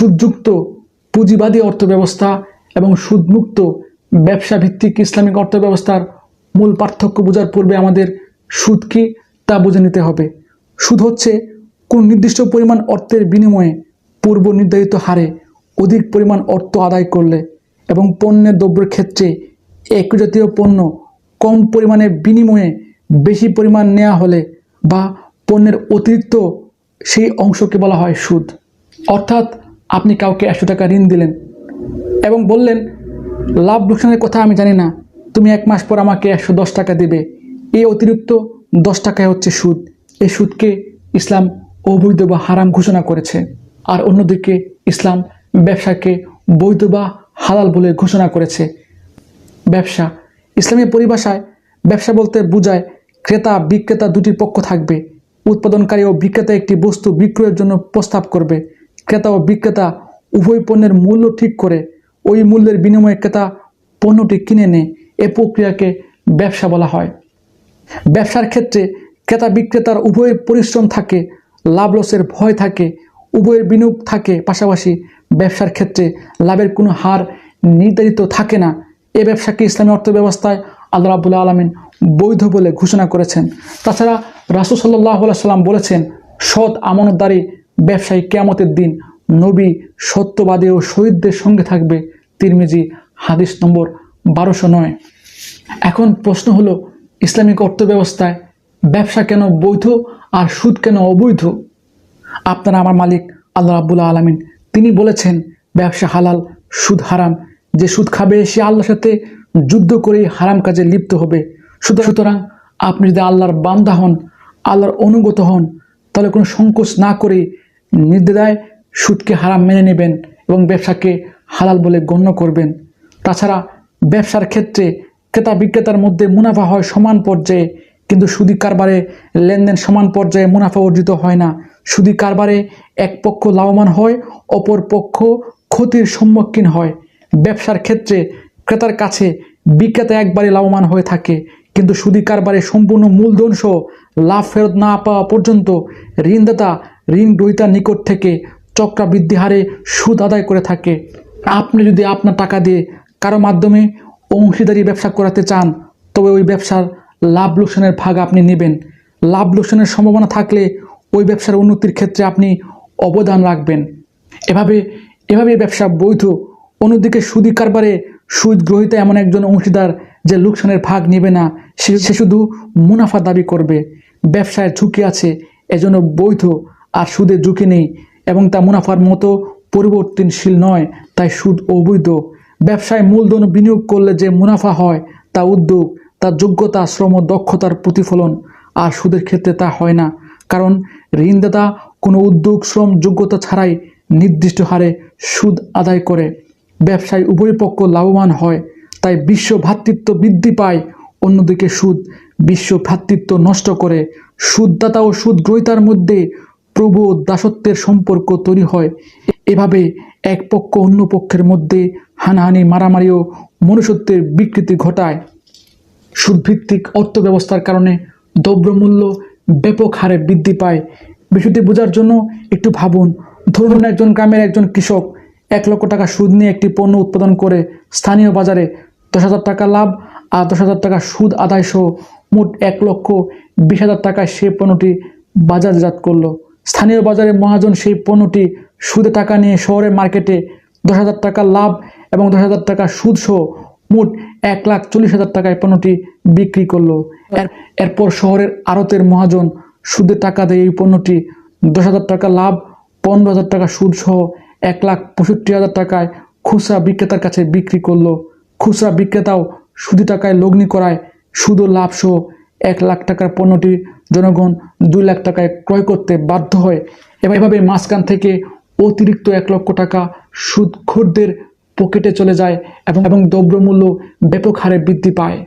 সুদযুক্ত পুঁজিবাদী অর্থব্যবস্থা এবং সুদমুক্ত ব্যবসা ভিত্তিক ইসলামিক অর্থব্যবস্থার মূল পার্থক্য বোঝার পূর্বে আমাদের সুদ কি তা বুঝে নিতে হবে। সুদ হচ্ছে কোন নির্দিষ্ট পরিমাণ অর্থের বিনিময়ে পূর্ব নির্ধারিত হারে অধিক পরিমাণ অর্থ আদায় করলে এবং পণ্যের দ্রব্যের ক্ষেত্রে একই জাতীয় পণ্য কম পরিমাণে বিনিময়ে বেশি পরিমাণ নেওয়া হলে বা পণ্যের অতিরিক্ত সেই অংশকে বলা হয় সুদ। অর্থাৎ আপনি কাউকে একশো টাকা ঋণ দিলেন এবং বললেন, লাভ লোকসানের কথা আমি জানি না, তুমি এক মাস পর আমাকে একশো দশ টাকা দেবে। এই অতিরিক্ত দশ টাকায় হচ্ছে সুদ। এই সুদকে ইসলাম অবৈধ বা হারাম ঘোষণা করেছে। আর অন্যদিকে ইসলাম ব্যবসাকে বৈধ বা হালাল বলে ঘোষণা করেছে। ব্যবসা, ইসলামী পরিভাষায় ব্যবসা বলতে বোঝায় ক্রেতা, বিক্রেতা দুটি পক্ষ থাকবে। উৎপাদনকারী ও বিক্রেতা একটি বস্তু বিক্রয়ের জন্য প্রস্তাব করবে। ক্রেতা ও বিক্রেতা উভয় পণ্যের মূল্য ঠিক করে, ওই মূল্যের বিনিময়ে ক্রেতা পণ্যটি কিনে নেয় এ প্রক্রিয়াকে ব্যবসা বলা হয়। ব্যবসার ক্ষেত্রে ক্রেতা বিক্রেতার উভয়ের পরিশ্রম থাকে, লাভ লসের ভয় থাকে, উভয়ের বিনিয়োগ থাকে, পাশাপাশি ব্যবসার ক্ষেত্রে লাভের কোনো হার নির্ধারিত থাকে না। এ ব্যবসাকে ইসলামী অর্থব্যবস্থায় আল্লাহ রাবুল্লাহ আলমিন বৈধ বলে ঘোষণা করেছেন। তাছাড়া রাসুল সাল্লাহ সাল্লাম বলেছেন, সৎ আমানতদারি ব্যবসায়ী কেয়ামতের দিন নবী সত্যবাদী ও শহীদদের সঙ্গে থাকবে। তিরমিজি হাদিস নম্বর বারোশো নয়। এখন প্রশ্ন হলো, ইসলামিক অর্থব্যবস্থায় ব্যবসা কেন বৈধ আর সুদ কেন অবৈধ? আপনারা আমার মালিক আল্লাহ রাবুল্লাহ আলমিন, তিনি বলেছেন, ব্যবসা হালাল, সুদ হারাম। যে সুদ খাবে, সে আল্লাহর সাথে যুদ্ধ করেই হারাম কাজে লিপ্ত হবে। সুতরাং সুতরাং আপনি যদি আল্লাহর বান্দা হন, আল্লাহর অনুগত হন, তাহলে কোনো সংকোচ না করে নির্দ্বিধায় সুদকে হারাম মেনে নেবেন এবং ব্যবসাকে হালাল বলে গণ্য করবেন। তাছাড়া ব্যবসার ক্ষেত্রে ক্রেতা বিক্রেতার মধ্যে মুনাফা হয় সমান পর্যায়ে, কিন্তু সুদি কারবারে লেনদেন সমান পর্যায়ে মুনাফা অর্জিত হয় না। সুদি কারবারে এক পক্ষ লাভবান হয়, অপর পক্ষ ক্ষতির সম্মুখীন হয়। ব্যবসার ক্ষেত্রে ক্রেতার কাছে বিক্রেতা একবারে লাভবান হয়ে থাকে, কিন্তু সুদি কারবারে সম্পূর্ণ মূলধন সহ লাভ ফেরত না পাওয়া পর্যন্ত ঋণদাতা ঋণ গ্রহীতার নিকট থেকে চক্রাবৃদ্ধি হারে সুদ আদায় করে থাকে। আপনি যদি আপনার টাকা দিয়ে কারও মাধ্যমে অংশীদারি ব্যবসা করাতে চান, তবে ওই ব্যবসার লাভ লোকসানের ভাগ আপনি নেবেন। লাভ লোকসানের সম্ভাবনা থাকলে ওই ব্যবসার উন্নতির ক্ষেত্রে আপনি অবদান রাখবেন। এভাবে এভাবে ব্যবসা বৈধ, অন্যদিকে সুদি কারবারে সুদ গ্রহীতা এমন একজন অংশীদার যে লোকসানের ভাগ নেবে না সে শুধু মুনাফা দাবি করবে। ব্যবসায় ঝুঁকি আছে, এজন্য বৈধ আর সুদের ঝুঁকি নেই এবং তা মুনাফার মতো পরিবর্তনশীল নয়, তাই সুদ অবৈধ। ব্যবসায় মূলধন বিনিয়োগ করলে যে মুনাফা হয়, তা উদ্যোগ তার যোগ্যতা, শ্রম দক্ষতার প্রতিফলন। আর সুদের ক্ষেত্রে তা হয় না, কারণ ঋণদাতা কোনো উদ্যোগ, শ্রম, যোগ্যতা ছাড়াই নির্দিষ্ট হারে সুদ আদায় করে। ব্যবসায় উভয় পক্ষ লাভবান হয়, তাই বিশ্ব ভ্রাতৃত্ব বৃদ্ধি পায়, অন্যদিকে সুদ বিশ্ব ভ্রাতৃত্ব নষ্ট করে। সুদদাতা ও সুদ গ্রহীতার মধ্যে প্রভু দাসত্বের সম্পর্ক তৈরি হয়। এভাবে এক পক্ষ অন্য পক্ষের মধ্যে হানাহানি মারামারি ও মনুষ্যত্বের বিকৃতি ঘটায়। সুদভিত্তিক অর্থব্যবস্থার কারণে দ্রব্যমূল্য ব্যাপক হারে বৃদ্ধি পায়। বিষয়টি বোঝার জন্য একটু ভাবুন, ধরুন একজন গ্রামের একজন কৃষক এক লক্ষ টাকা সুদ নিয়ে একটি পণ্য উৎপাদন করে স্থানীয় বাজারে দশ হাজার টাকা লাভ আর দশ হাজার টাকা সুদ আদায় সহ মোট এক লক্ষ বিশ হাজার টাকায় সে পণ্যটি বাজারজাত করল। স্থানীয় বাজারে মহাজন সেই পণ্যটি সুদে টাকা নিয়ে শহরের মার্কেটে দশ হাজার টাকা লাভ এবং দশ হাজার টাকা সুদ সহ মোট এক লাখ চল্লিশ হাজার টাকায় পণ্যটি বিক্রি করল। এর এরপর শহরের আড়তের মহাজন সুদে টাকা দেয় এই পণ্যটি দশ হাজার টাকা লাভ পনেরো হাজার টাকা সুদ সহ এক লাখ পঁয়ষট্টি হাজার টাকায় খুচরা বিক্রেতার কাছে বিক্রি করল। খুচরা বিক্রেতাও সুদি টাকায় লগ্নি করায় সুদ ও লাভ সহ এক লাখ টাকার পণ্যটি জনগণ দুই লাখ টাকায় ক্রয় করতে বাধ্য হয়। এবং এভাবে মাঝখান থেকে অতিরিক্ত এক লক্ষ টাকা সুদখোরদের পকেটে চলে যায় এবং এবং দ্রব্যমূল্য ব্যাপক হারে বৃদ্ধি পায়।